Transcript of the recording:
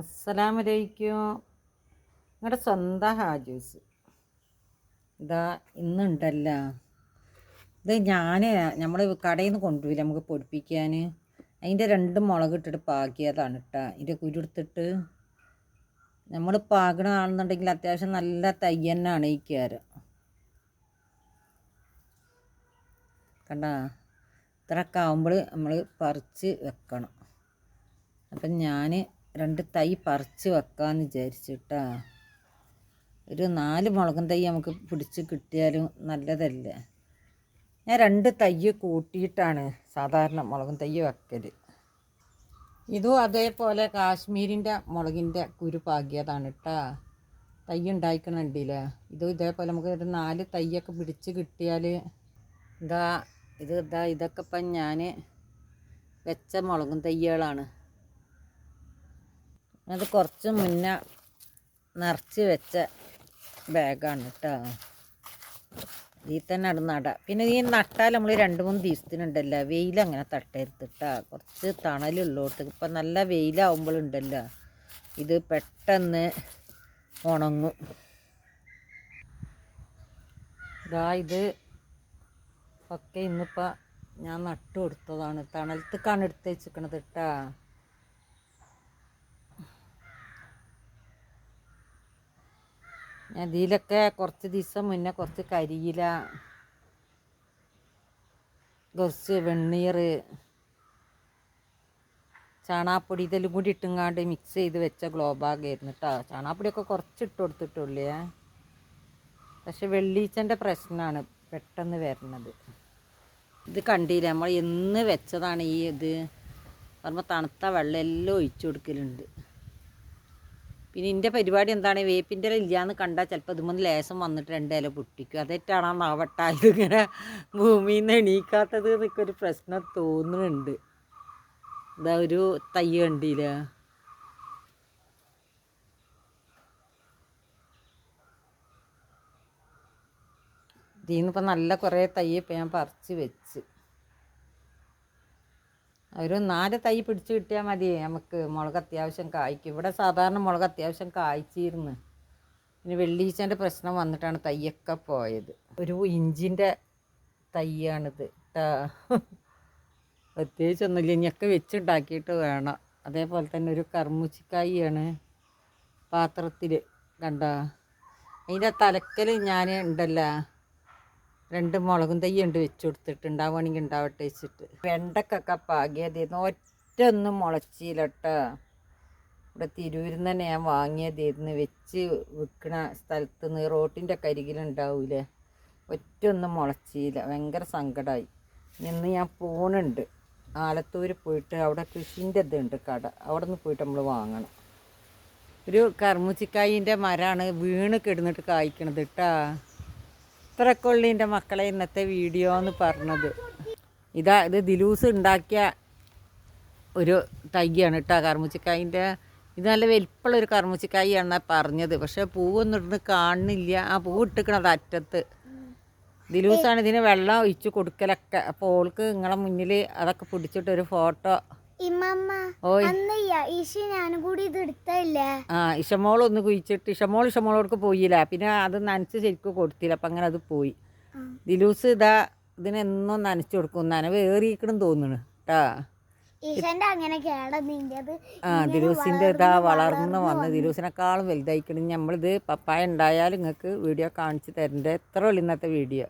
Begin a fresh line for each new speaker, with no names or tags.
അസ്സലാമലൈക്കും. നിങ്ങളുടെ സ്വന്തം ഹാജൂസ്. ഇതാ ഇന്നുണ്ടല്ല. ഇത് ഞാൻ നമ്മൾ കടയിൽ നിന്ന് കൊണ്ടുപോയില്ല നമുക്ക് പൊടിപ്പിക്കാൻ അതിന്റെ രണ്ട് മുളക് ഇട്ടിട്ട് പാകിയതാണ് കേട്ടോ ഇതിന്റെ കുരുടുത്തിട്ട് നമ്മൾ പാകണമാണെന്നുണ്ടെങ്കിൽ അത്യാവശ്യം നല്ല തയ്യന്നാണ് ഈ ക്യാര കണ്ട? ഇത്രയൊക്കെ ആകുമ്പോൾ നമ്മൾ പറിച്ച് വെക്കണം. അപ്പം ഞാൻ രണ്ട് തൈ പറിച്ച് വെക്കാമെന്ന് വിചാരിച്ചിട്ടാ. ഒരു നാല് മുളകും തൈ നമുക്ക് പിടിച്ച് കിട്ടിയാലും നല്ലതല്ലേ? ഞാൻ രണ്ട് തൈ കൂട്ടിയിട്ടാണ് സാധാരണ മുളകും തൈ വെക്കൽ ഇതും അതേപോലെ കാശ്മീരിന്റെ മുളകിന്റെ കുരു പാകിയതാണ് കേട്ടാ തൈ ഉണ്ടായിക്കണുണ്ടല്ലേ? ഇതും ഇതേപോലെ നമുക്ക് ഒരു നാല് തൈയൊക്കെ പിടിച്ച് കിട്ടിയാൽ ഇതാ ഇത് ഇതാ ഇതൊക്കെ ഇപ്പം ഞാൻ വെച്ച മുളകും തൈകളാണ്. അത് കുറച്ച് മുന്നേ നിറച്ച് വെച്ച ബാഗാണ് കേട്ടോ. ഈ തന്നെ അത് നട. പിന്നെ ഈ നട്ടാൽ നമ്മൾ രണ്ട് മൂന്ന് ദിവസത്തിനുണ്ടല്ലോ. വെയിൽ അങ്ങനെ തട്ടരുത് കേട്ടോ. കുറച്ച് തണലുള്ളോട്ട് ഇപ്പം നല്ല വെയിലാവുമ്പോഴുണ്ടല്ലോ ഇത് പെട്ടെന്ന് ഉണങ്ങും. ഇതാ ഇത് ഒക്കെ ഇന്നിപ്പോൾ ഞാൻ നട്ടു കൊടുത്തതാണ്. തണലത്തേക്കാണ് എടുത്ത് വെച്ചിരിക്കണത് കേട്ടാ. ഇതിലൊക്കെ കുറച്ച് ദിവസം മുന്നേ കുറച്ച് കരിയില കുറച്ച് വെണ്ണീർ ചാണാപ്പൊടി ഇതെല്ലാം കൂടി ഇട്ടുങ്ങാണ്ട് മിക്സ് ചെയ്ത് വെച്ച ഗ്ലോബാഗായിരുന്നു കേട്ടോ ചാണാപ്പൊടിയൊക്കെ കുറച്ച് ഇട്ട് കൊടുത്തിട്ടുള്ളേ. പക്ഷെ വെള്ളീച്ചന്റെ പ്രശ്നമാണ് പെട്ടെന്ന് വരുന്നത് ഇത് കണ്ടില്ല? നമ്മൾ എന്ന് വെച്ചതാണ് ഈ ഇത്. പറയുമ്പോൾ തണുത്ത വെള്ളം എല്ലാം ഒഴിച്ചു കൊടുക്കലുണ്ട്. പിന്നെ എന്റെ പരിപാടി എന്താണ്? വേപ്പിന്റെ ഇല ഇല്ലയെന്ന് കണ്ടാൽ ചിലപ്പോൾ ഇതുമൊന്ന് ലേശം വന്നിട്ട് രണ്ട് ഇല പൊട്ടിക്കും. അതേറ്റാണ് നാവട്ട ഇതിങ്ങനെ ഭൂമിയിൽ നിന്ന് എണീക്കാത്തത് എന്നൊക്കെ ഒരു പ്രശ്നം തോന്നുന്നുണ്ട്. ഇതാ ഒരു തൈ കണ്ടില്ല? ഇതിൽ നിന്നിപ്പോൾ നല്ല കുറേ തൈ ഇപ്പം ഞാൻ പറിച്ച് വെച്ച്. ഒരു നാല് തൈ പിടിച്ച് കിട്ടിയാൽ മതി. നമുക്ക് മുളക് അത്യാവശ്യം കായ്ക്കും. ഇവിടെ സാധാരണ മുളക് അത്യാവശ്യം കായ്ച്ചിരുന്നു. പിന്നെ വെള്ളീച്ചന്റെ പ്രശ്നം വന്നിട്ടാണ് തൈയൊക്കെ പോയത്. ഒരു ഇഞ്ചിന്റെ തൈയാണിത് പ്രത്യേകിച്ചൊന്നുമില്ല ഇനിയൊക്കെ വെച്ചുണ്ടാക്കിയിട്ട് വേണം. അതേപോലെ തന്നെ ഒരു കർമ്മൂച്ചിക്കായിയാണ് പാത്രത്തിൽ കണ്ട? അതിന്റെ തലക്കൽ ഞാൻ ഉണ്ടല്ലോ. രണ്ട് മുളകും തൈ ഉണ്ട് വെച്ച് കൊടുത്തിട്ട് ഉണ്ടാവുകയാണെങ്കിൽ ഉണ്ടാവട്ടെ വെച്ചിട്ട്. വെണ്ടക്കൊക്കെ പാകിയതായിരുന്നു ഒറ്റ ഒന്നും മുളച്ചില്ല ഇവിടെ തിരൂരിൽ തന്നെ ഞാൻ വാങ്ങിയതായിരുന്നു വെച്ച് വിൽക്കണ സ്ഥലത്ത് നിന്ന് റോട്ടിന്റെ കരികിലുണ്ടാവൂലേ ഒറ്റ ഒന്നും മുളച്ചില്ല ഭയങ്കര സങ്കടമായി ഇന്ന് ഞാൻ പോണുണ്ട്. ആലത്തൂർ പോയിട്ട് അവിടെ കൃഷിന്റെ ഇതുണ്ട് കട. അവിടെ നിന്ന് പോയിട്ട് നമ്മൾ വാങ്ങണം. ഒരു കർമ്മൂച്ചിക്കായിന്റെ മരമാണ് വീണ് കിടന്നിട്ട് കായ്ക്കണത് കേട്ടാ എന്റെ മക്കളെ ഇന്നത്തെ വീഡിയോ എന്ന് പറഞ്ഞത്. ഇതാ ഇത് ദിലൂസ് ഉണ്ടാക്കിയ ഒരു തൈയാണ് കേട്ടോ കർമ്മൂച്ചിക്കായിന്റെ ഇത് നല്ല വലിപ്പമുള്ള ഒരു കർമ്മൂച്ചിക്കായിയാണ് പറഞ്ഞത്. പക്ഷേ പൂവൊന്നും ഇടുന്ന് കാണുന്നില്ല. ആ പൂ ഇട്ടിക്കണത് അറ്റത്ത്. ദിലൂസാണ് ഇതിന് വെള്ളം ഒഴിച്ച് കൊടുക്കലൊക്കെ. അപ്പോൾ ഓൾക്ക് നിങ്ങളെ മുന്നിൽ അതൊക്കെ പിടിച്ചിട്ടൊരു ഫോട്ടോ ആ ഇഷമോൾ ഒന്ന് കുഴിച്ചിട്ട് ഇഷമോൾ ഇഷമോളോടക്ക് പോയില്ല. പിന്നെ അത് നനച്ച് ശരിക്കും കൊടുത്തില്ല. അപ്പം അങ്ങനെ അത് പോയി. ദിലൂസ് ഇതാ ഇതിനെന്നും നനച്ചു കൊടുക്കും. നനവ് ഏറിയിക്കണം തോന്നുന്നു കേട്ടാ ആ ദിലൂസിന്റെ ഇതാ വളർന്ന് വന്ന്. ദിലൂസിനെക്കാളും വലുതായിക്കണം. നമ്മളിത് പപ്പായ ഉണ്ടായാലും നിങ്ങൾക്ക് വീഡിയോ കാണിച്ചു തരണ്ടേ? എത്ര വലിയ ഇന്നത്തെ വീഡിയോ?